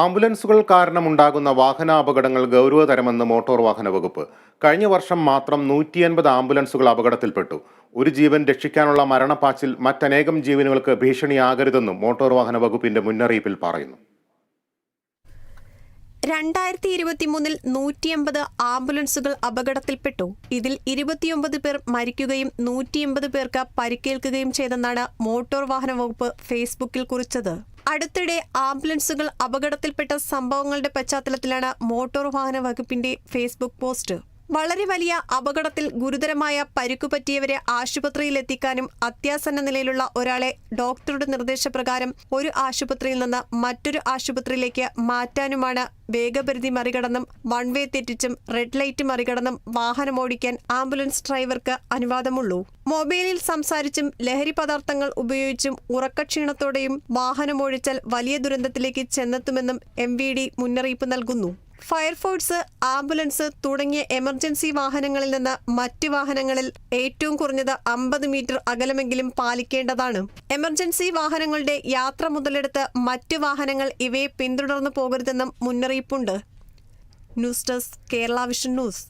ആംബുലൻസുകൾ കാരണമുണ്ടാകുന്ന വാഹനാപകടങ്ങൾ ഗൗരവതരമെന്ന് motor വാഹന വകുപ്പ്. കഴിഞ്ഞ വർഷം മാത്രം നൂറ്റി അൻപത് ആംബുലൻസുകൾ അപകടത്തിൽപ്പെട്ടു. ഒരു ജീവൻ രക്ഷിക്കാനുള്ള മരണപ്പാച്ചിൽ മറ്റനേകം ജീവനുകൾക്ക് ഭീഷണിയാകരുതെന്നും മോട്ടോർ വാഹന വകുപ്പിന്റെ മുന്നറിയിപ്പിൽ പറയുന്നു. രണ്ടായിരത്തി ഇരുപത്തിമൂന്നിൽ നൂറ്റിയമ്പത് ആംബുലൻസുകൾ അപകടത്തിൽപ്പെട്ടു. ഇതിൽ ഇരുപത്തിയൊമ്പത് പേർ മരിക്കുകയും നൂറ്റിയമ്പത് പേർക്ക് പരിക്കേൽക്കുകയും ചെയ്തെന്നാണ് മോട്ടോർ വാഹന വകുപ്പ് ഫേസ്ബുക്കിൽ കുറിച്ചത്. അടുത്തിടെ ആംബുലൻസുകൾ അപകടത്തിൽപ്പെട്ട സംഭവങ്ങളുടെ പശ്ചാത്തലത്തിലാണ് മോട്ടോർ വാഹന വകുപ്പിന്റെ ഫേസ്ബുക്ക് പോസ്റ്റ്. വളരെ വലിയ അപകടത്തിൽ ഗുരുതരമായ പരിക്കു പറ്റിയവരെ ആശുപത്രിയിൽ എത്തിക്കാനും അത്യാസന്ന നിലയിലുള്ള ഒരാളെ ഡോക്ടറുടെ നിർദ്ദേശപ്രകാരം ഒരു ആശുപത്രിയിൽ നിന്ന് മറ്റൊരു ആശുപത്രിയിലേക്ക് മാറ്റാനുമാണ് വേഗപരിധി മറികടന്നും വൺ വേ തെറ്റിച്ചും റെഡ് ലൈറ്റ് മറികടന്നും വാഹനം ഓടിക്കാൻ ആംബുലൻസ് ഡ്രൈവർക്ക് അനുവാദമുള്ളൂ. മൊബൈലിൽ സംസാരിച്ചും ലഹരി പദാർത്ഥങ്ങൾ ഉപയോഗിച്ചും ഉറക്കക്ഷീണത്തോടെയും വാഹനമോടിച്ചാൽ വലിയ ദുരന്തത്തിലേക്ക് ചെന്നെത്തുമെന്നും എം മുന്നറിയിപ്പ് നൽകുന്നു. ഫയർഫോഴ്സ് ആംബുലൻസ് തുടങ്ങിയ എമർജൻസി വാഹനങ്ങളിൽ നിന്ന് മറ്റ് വാഹനങ്ങളിൽ ഏറ്റവും കുറഞ്ഞത് അമ്പത് മീറ്റർ അകലമെങ്കിലും പാലിക്കേണ്ടതാണ്. എമർജൻസി വാഹനങ്ങളുടെ യാത്ര മുതലെടുത്ത് മറ്റ് വാഹനങ്ങൾ ഇവയെ പിന്തുടർന്നു പോകരുതെന്നും മുന്നറിയിപ്പുണ്ട്. News desk Kerala vision news.